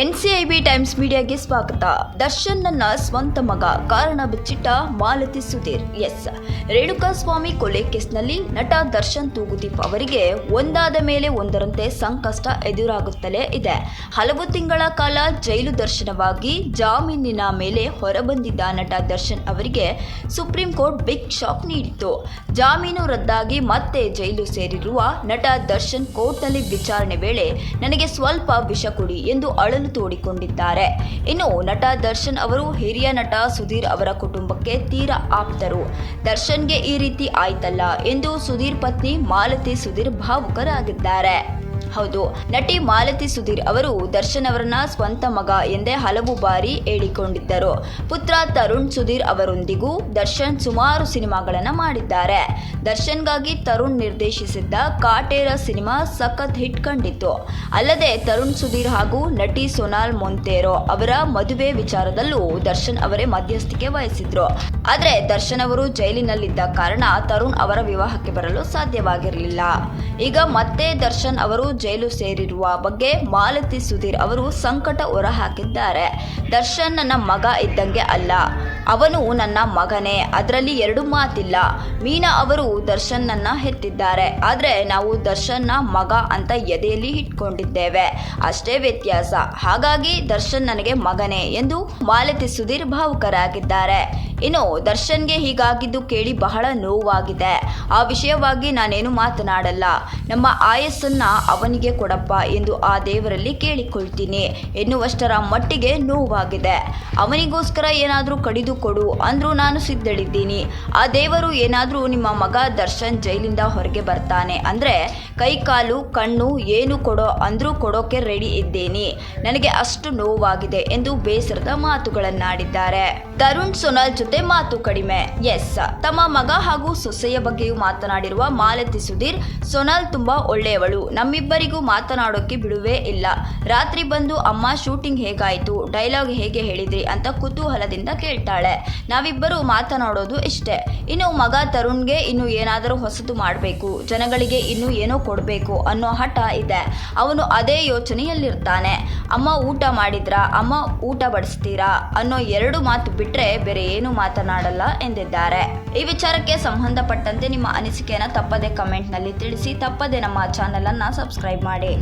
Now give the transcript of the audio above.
NCIB times ಮೀಡಿಯಾಗೆ ಸ್ವಾಗತ. ದರ್ಶನ್ ನನ್ನ ಸ್ವಂತ ಮಗ, ಕಾರಣ ಬಿಚ್ಚಿಟ್ಟ ಮಾಲತಿ ಸುಧೀರ್. ಎಸ್. ರೇಣುಕಾಸ್ವಾಮಿ ಕೊಲೆ ಕೇಸ್ನಲ್ಲಿ ನಟ ದರ್ಶನ್ ತೂಗುದೀಪ್ ಅವರಿಗೆ ಒಂದಾದ ಮೇಲೆ ಒಂದರಂತೆ ಸಂಕಷ್ಟ ಎದುರಾಗುತ್ತಲೇ ಇದೆ. ಹಲವು ತಿಂಗಳ ಕಾಲ ಜೈಲು ದರ್ಶನವಾಗಿ ಜಾಮೀನಿನ ಮೇಲೆ ಹೊರಬಂದಿದ್ದ ನಟ ದರ್ಶನ್ ಅವರಿಗೆ ಸುಪ್ರೀಂ ಕೋರ್ಟ್ ಬಿಗ್ ಶಾಕ್ ನೀಡಿತ್ತು. ಜಾಮೀನು ರದ್ದಾಗಿ ಮತ್ತೆ ಜೈಲು ಸೇರಿರುವ ನಟ ದರ್ಶನ್ ಕೋರ್ಟ್ನಲ್ಲಿ ವಿಚಾರಣೆ ವೇಳೆ ನನಗೆ ಸ್ವಲ್ಪ ವಿಷ ಕೊಡಿ ಎಂದು ತೋಡಿಕೊಂಡಿದ್ದಾರೆ. ಇನ್ನು ನಟ ದರ್ಶನ್ ಅವರು ಹಿರಿಯ ನಟ ಸುಧೀರ್ ಅವರ ಕುಟುಂಬಕ್ಕೆ ತೀರಾ ಆಪ್ತರು. ದರ್ಶನ್ಗೆ ಈ ರೀತಿ ಆಯ್ತಲ್ಲ ಎಂದು ಸುಧೀರ್ ಪತ್ನಿ ಮಾಲತಿ ಸುಧೀರ್ ಭಾವುಕರಾಗಿದ್ದಾರೆ. ಹೌದು. ನಟಿ ಮಾಲತಿ ಸುಧೀರ್ ಅವರು ದರ್ಶನ್ ಅವರನ್ನ ಸ್ವಂತ ಮಗ ಎಂದೇ ಹಲವು ಬಾರಿ ಹೇಳಿಕೊಂಡಿದ್ದರು. ಪುತ್ರ ತರುಣ್ ಸುಧೀರ್ ಅವರೊಂದಿಗೂ ದರ್ಶನ್ ಸುಮಾರು ಸಿನಿಮಾಗಳನ್ನ ಮಾಡಿದ್ದಾರೆ. ದರ್ಶನ್ಗಾಗಿ ತರುಣ್ ನಿರ್ದೇಶಿಸಿದ್ದ ಕಾಟೇರ ಸಿನಿಮಾ ಸಖತ್ ಹಿಟ್ ಕಂಡಿತ್ತು. ಅಲ್ಲದೆ ತರುಣ್ ಸುಧೀರ್ ಹಾಗೂ ನಟಿ ಸೊನಾಲ್ ಮೊಂತೇರೋ ಅವರ ಮದುವೆ ವಿಚಾರದಲ್ಲೂ ದರ್ಶನ್ ಅವರೇ ಮಧ್ಯಸ್ಥಿಕೆ ವಹಿಸಿದ್ರು. ಆದರೆ ದರ್ಶನ್ ಅವರು ಜೈಲಿನಲ್ಲಿದ್ದ ಕಾರಣ ತರುಣ್ ಅವರ ವಿವಾಹಕ್ಕೆ ಬರಲು ಸಾಧ್ಯವಾಗಿರಲಿಲ್ಲ. ಈಗ ಮತ್ತೆ ದರ್ಶನ್ ಅವರು ಜೈಲು ಸೇರಿರುವ ಬಗ್ಗೆ ಮಾಲತಿ ಸುಧೀರ್ ಅವರು ಸಂಕಟ ಹೊರಹಾಕಿದ್ದಾರೆ. ದರ್ಶನ್ ನನ್ನ ಮಗ ಇದ್ದಂಗೆ ಅಲ್ಲ. ಅವನು ನನ್ನ ಮಗನೇ. ಅದರಲ್ಲಿ ಎರಡು ಮಾತಿಲ್ಲ. ಮೀನಾ ಅವರು ದರ್ಶನ್ ನನ್ನ ಹೆತ್ತಿದ್ದಾರೆ. ಆದರೆ ನಾವು ದರ್ಶನ್ನ ಮಗ ಅಂತ ಎದೆಯಲ್ಲಿ ಇಟ್ಕೊಂಡಿದ್ದೇವೆ. ಅಷ್ಟೇ ವ್ಯತ್ಯಾಸ. ಹಾಗಾಗಿ ದರ್ಶನ್ ನನಗೆ ಮಗನೇ ಎಂದು ಮಾಲತಿ ಸುಧೀರ್ ಭಾವುಕರಾಗಿದ್ದಾರೆ. ಇನ್ನು ದರ್ಶನ್ಗೆ ಹೀಗಾಗಿದ್ದು ಕೇಳಿ ಬಹಳ ನೋವಾಗಿದೆ. ಆ ವಿಷಯವಾಗಿ ನಾನೇನು ಮಾತನಾಡಲ್ಲ. ನಮ್ಮ ಆಯಸ್ಸನ್ನ ಅವನಿಗೆ ಕೊಡಪ್ಪ ಎಂದು ಆ ದೇವರಲ್ಲಿ ಕೇಳಿಕೊಳ್ತೀನಿ. ಎನ್ನುವಷ್ಟರ ಮಟ್ಟಿಗೆ ನೋವಾಗಿದೆ. ಅವನಿಗೋಸ್ಕರ ಏನಾದರೂ ಕಡಿದು ಕೊಡು ಅಂದರೂ ನಾನು ಸಿದ್ಧಳಿದ್ದೀನಿ. ಆ ದೇವರು ಏನಾದರೂ ನಿಮ್ಮ ಮಗ ದರ್ಶನ್ ಜೈಲಿಂದ ಹೊರಗೆ ಬರ್ತಾನೆ. ಅಂದರೆ ಕೈ, ಕಾಲು, ಕಣ್ಣು ಏನು ಕೊಡೋ ಅಂದರೂ ಕೊಡೋಕೆ ರೆಡಿ ಇದ್ದೀನಿ. ನನಗೆ ಅಷ್ಟು ನೋವಾಗಿದೆ ಎಂದು ಬೇಸರದ ಮಾತುಗಳನ್ನಾಡಿದ್ದಾರೆ. ತರುಣ್ ಸೊನಾಲ್ ಜೊತೆ ಮಾತು ಕಡಿಮೆ. ಎಸ್ ತಮ್ಮ ಮಗ ಹಾಗೂ ಸೊಸೆಯ ಬಗ್ಗೆಯೂ ಮಾತನಾಡಿರುವ ಮಾಲತಿ ಸುಧೀರ್, ಸೊನಾಲ್ ತುಂಬಾ ಒಳ್ಳೆಯವಳು. ನಮ್ಮಿಬ್ಬರಿಗೂ ಮಾತನಾಡೋಕೆ ಬಿಡುವೇ ಇಲ್ಲ. ರಾತ್ರಿ ಬಂದು ಅಮ್ಮ ಶೂಟಿಂಗ್ ಹೇಗಾಯಿತು ಡೈಲಾಗ್ ಹೇಗೆ ಹೇಳಿದ್ರಿ ಅಂತ ಕುತೂಹಲದಿಂದ ಕೇಳ್ತಾಳೆ. ನಾವಿಬ್ಬರು ಮಾತನಾಡೋದು ಇಷ್ಟೇ. ಇನ್ನು ಮಗ ತರುಣ್ಗೆ ಇನ್ನು ಏನಾದರೂ ಹೊಸತು ಮಾಡಬೇಕು, ಜನಗಳಿಗೆ ಇನ್ನು ಏನೋ ಕೊಡಬೇಕು ಅನ್ನೋ ಹಠ ಇದೆ. ಅವನು ಅದೇ ಯೋಚನೆಯಲ್ಲಿರ್ತಾನೆ. ಅಮ್ಮ ಊಟ ಮಾಡಿದ್ರಾ, ಅಮ್ಮ ಊಟ ಬಡಿಸ್ತೀರಾ ಅನ್ನೋ ಎರಡು ಮಾತು ಬಿಟ್ರೆ ಬೇರೆ ಏನು ಮಾತನಾಡಲ್ಲ ಎಂದಿದ್ದಾರೆ. ಈ ವಿಚಾರಕ್ಕೆ ಸಂಬಂಧಪಟ್ಟಂತೆ ನಿಮ್ಮ ಅನಿಸಿಕೆಯನ್ನು ತಪ್ಪದೆ ಕಮೆಂಟ್ನಲ್ಲಿ ತಿಳಿಸಿ, ತಪ್ಪದೆ ನಮ್ಮ ಚಾನೆಲ್ ಅನ್ನು ಸಬ್ಸ್ಕ್ರೈಬ್ ಮಾಡಿ.